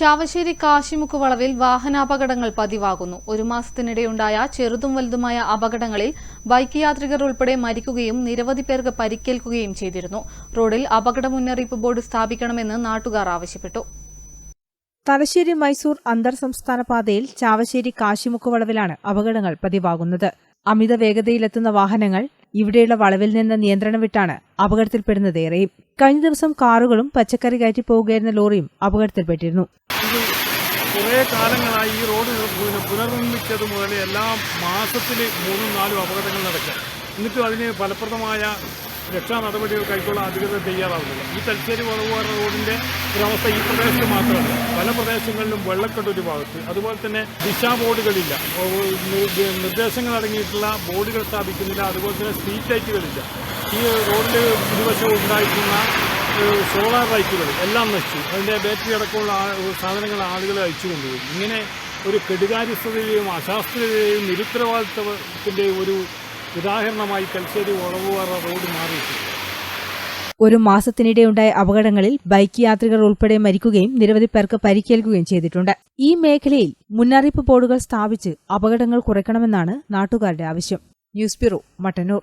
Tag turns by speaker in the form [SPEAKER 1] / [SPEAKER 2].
[SPEAKER 1] ചാവശ്ശേരി കാശിമുക്ക് വളവിൽ വാഹനാപകടങ്ങൾ പതിവാകുന്നു. ഒരു മാസത്തിനിടെയുണ്ടായ ചെറുതും വലുതുമായ അപകടങ്ങളിൽ ബൈക്ക് യാത്രികർ ഉൾപ്പെടെ മരിക്കുകയും നിരവധി പേർക്ക് പരിക്കേൽക്കുകയും ചെയ്തിരുന്നു. റോഡിൽ അപകട മുന്നറിയിപ്പ് ബോർഡ് സ്ഥാപിക്കണമെന്ന് നാട്ടുകാർ ആവശ്യപ്പെട്ടു.
[SPEAKER 2] തലശ്ശേരി മൈസൂർ അന്തർ സംസ്ഥാന പാതയിൽ ചാവശ്ശേരി കാശിമുക്ക് വളവിലാണ് അപകടങ്ങൾ പതിവാകുന്നത്. അമിത വേഗതയിലെത്തുന്ന വാഹനങ്ങൾ ഇവിടെയുള്ള വളവിൽ നിന്ന് നിയന്ത്രണം വിട്ടാണ് അപകടത്തിൽപ്പെടുന്നതേറെയും കഴിഞ്ഞ ദിവസം കാറുകളും പച്ചക്കറി കയറ്റി പോവുകയായിരുന്ന ലോറിയും അപകടത്തിൽപ്പെട്ടിരുന്നു.
[SPEAKER 3] കുറേ കാലങ്ങളായി ഈ റോഡ് പുനർനിർമ്മിച്ചത് മുതൽ എല്ലാ മാസത്തിൽ മൂന്നും നാലും അപകടങ്ങൾ നടക്കുക എന്നിട്ടും അതിന് ഫലപ്രദമായ രക്ഷാ നടപടികൾ കൈക്കൊള്ളാൻ അധികൃതർ തയ്യാറാവുന്നില്ല. ഈ തലശ്ശേരി വളവുകാർ റോഡിന്റെ ഒരവസ്ഥ ഈ പ്രദേശത്ത് മാത്രമല്ല. പല പ്രദേശങ്ങളിലും വെള്ളക്കെട്ട് ഒരു ഭാഗത്ത്. അതുപോലെ തന്നെ ദിശാ ബോർഡുകളില്ല. നിർദ്ദേശങ്ങൾ അടങ്ങിയിട്ടുള്ള ബോർഡുകൾ സ്ഥാപിക്കുന്നില്ല. അതുപോലെ തന്നെ സ്ട്രീറ്റ് ലൈറ്റുകളില്ല. ഈ റോഡിന്റെ ഇരുവശവും ഉണ്ടായിരിക്കുന്ന സോളാർ ലൈറ്റുകൾ എല്ലാം നശിച്ചു. അതിന്റെ ബാറ്ററി അടക്കമുള്ള സാധനങ്ങൾ ആളുകൾ അയച്ചു കൊണ്ടുപോയി. ഇങ്ങനെ ഒരു കെടുകാര്യസ്ഥതയെയും അശാസ്ത്രീയതയെയും നിരുത്തരവാദിത്വത്തിന്റെയും ഒരു ഉദാഹരണമായി തലശ്ശേരി വളവുപാറ റോഡ് മാറിയിട്ടുണ്ട്.
[SPEAKER 2] ഒരു മാസത്തിനിടെയുണ്ടായ അപകടങ്ങളിൽ ബൈക്ക് യാത്രികർ ഉൾപ്പെടെ മരിക്കുകയും നിരവധി പേർക്ക് പരിക്കേൽക്കുകയും ചെയ്തിട്ടുണ്ട്. ഈ മേഖലയിൽ മുന്നറിയിപ്പ് ബോർഡുകൾ സ്ഥാപിച്ച് അപകടങ്ങൾ കുറയ്ക്കണമെന്നാണ് നാട്ടുകാരുടെ ആവശ്യം. News bureau Mattannur.